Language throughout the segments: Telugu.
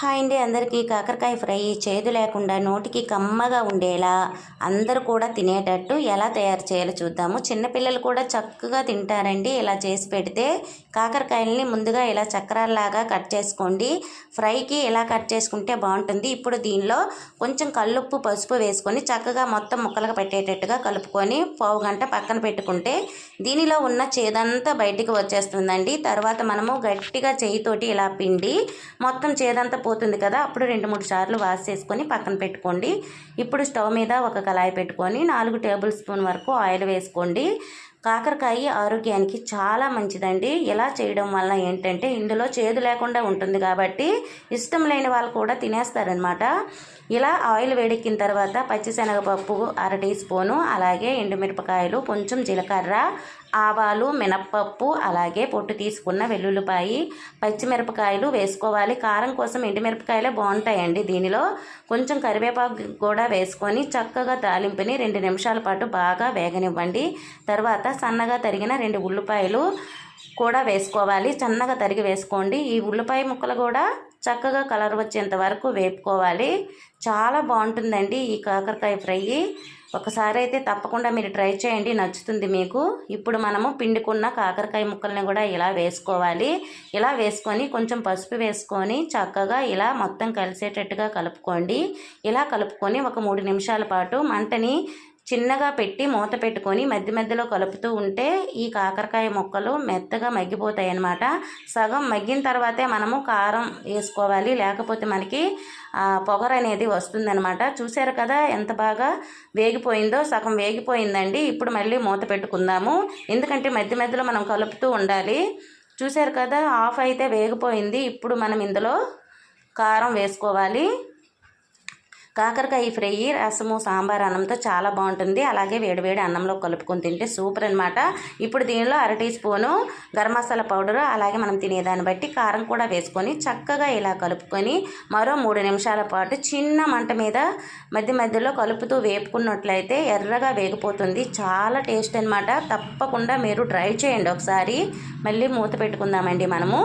హాయ్ అండి అందరికీ. కాకరకాయ ఫ్రై చేదు లేకుండా నోటికి కమ్మగా ఉండేలా అందరూ కూడా తినేటట్టు ఎలా తయారు చేయాలో చూద్దాము. చిన్నపిల్లలు కూడా చక్కగా తింటారండి. ఇలా చేసి పెడితే కాకరకాయలని ముందుగా ఇలా చక్రాల్లాగా కట్ చేసుకోండి. ఫ్రైకి ఇలా కట్ చేసుకుంటే బాగుంటుంది. ఇప్పుడు దీనిలో కొంచెం కల్లుప్పు పసుపు వేసుకొని చక్కగా మొత్తం ముక్కలుగా పెట్టేటట్టుగా కలుపుకొని పావు గంట పక్కన పెట్టుకుంటే దీనిలో ఉన్న చేదంతా బయటికి వచ్చేస్తుందండి. తర్వాత మనము గట్టిగా చేయితోటి ఇలా పిండి మొత్తం చేదంతా పోతుంది కదా అప్పుడు రెండు మూడు సార్లు వాష్ చేసుకొని పక్కన పెట్టుకోండి. ఇప్పుడు స్టవ్ మీద ఒక కళాయి పెట్టుకొని నాలుగు టేబుల్ స్పూన్ వరకు ఆయిల్ వేసుకోండి. కాకరకాయ ఆరోగ్యానికి చాలా మంచిదండి. ఇలా చేయడం వల్ల ఏంటంటే ఇందులో చేదు లేకుండా ఉంటుంది కాబట్టి ఇష్టం లేని వాళ్ళు కూడా తినేస్తారనమాట ఇలా ఆయిల్ వేడెక్కిన తర్వాత పచ్చిశనగపప్పు అర టీ స్పూను అలాగే ఎండుమిరపకాయలు కొంచెం జీలకర్ర ఆవాలు మినప్పప్పు అలాగే పొట్టు తీసుకున్న వెల్లుల్లిపాయి పచ్చిమిరపకాయలు వేసుకోవాలి. కారం కోసం ఎండుమిరపకాయలే బాగుంటాయండి. దీనిలో కొంచెం కరివేపాకు కూడా వేసుకొని చక్కగా తాలింపుని రెండు నిమిషాల పాటు బాగా వేగనివ్వండి. తర్వాత సన్నగా తరిగిన రెండు ఉల్లిపాయలు కూడా వేసుకోవాలి. సన్నగా తరిగి వేసుకోండి. ఈ ఉల్లిపాయ ముక్కలు కూడా చక్కగా కలర్ వచ్చేంత వరకు వేపుకోవాలి. చాలా బాగుంటుందండి ఈ కాకరకాయ ఫ్రై. ఒకసారి అయితే తప్పకుండా మీరు ట్రై చేయండి నచ్చుతుంది మీకు. ఇప్పుడు మనము పిండుకున్న కాకరకాయ ముక్కల్ని కూడా ఇలా వేసుకోవాలి. ఇలా వేసుకొని కొంచెం పసుపు వేసుకొని చక్కగా ఇలా మొత్తం కలిసేటట్టుగా కలుపుకోండి. ఇలా కలుపుకొని ఒక మూడు నిమిషాల పాటు మంటని చిన్నగా పెట్టి మూత పెట్టుకొని మధ్య మధ్యలో కలుపుతూ ఉంటే ఈ కాకరకాయ ముక్కలు మెత్తగా మగ్గిపోతాయి అన్నమాట సగం మగ్గిన తర్వాతే మనము కారం వేసుకోవాలి. లేకపోతే మనకి పొగర అనేది వస్తుందన్నమాట. చూసారు కదా ఎంత బాగా వేగిపోయిందో? సగం వేగిపోయిందండి. ఇప్పుడు మళ్ళీ మూత పెట్టుకుందాము. ఎందుకంటే మధ్య మధ్యలో మనం కలుపుతూ ఉండాలి. చూసారు కదా ఆఫ్ అయితే వేగిపోయింది. ఇప్పుడు మనం ఇందులో కారం వేసుకోవాలి. కాకరకాయ ఫ్రై రసము సాంబార్ అన్నంతో చాలా బాగుంటుంది. అలాగే వేడివేడి అన్నంలో కలుపుకొని తింటే సూపర్ అనమాట ఇప్పుడు దీనిలో అర tea spoon garam masala powder అలాగే మనం తినేదాన్ని బట్టి కారం కూడా వేసుకొని చక్కగా ఇలా కలుపుకొని మరో మూడు నిమిషాల పాటు చిన్న మంట మీద మధ్య మధ్యలో కలుపుతూ వేపుకున్నట్లయితే ఎర్రగా వేగిపోతుంది. చాలా టేస్ట్ అనమాట తప్పకుండా మీరు ట్రై చేయండి ఒకసారి. మళ్ళీ మూత పెట్టుకుందామండి మనము.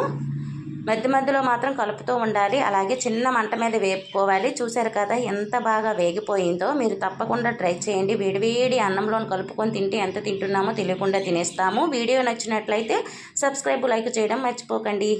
మధ్య మధ్యలో మాత్రం కలుపుతూ ఉండాలి. అలాగే చిన్న మంట మీద వేపుకోవాలి. చూసారు కదా ఎంత బాగా వేగిపోయిందో. మీరు తప్పకుండా ట్రై చేయండి. వేడివేడి అన్నంలో కలుపుకొని తింటే ఎంత తింటున్నామో తెలియకుండా తినేస్తాము. వీడియో నచ్చినట్లయితే సబ్స్క్రైబ్ లైక్ చేయడం మర్చిపోకండి.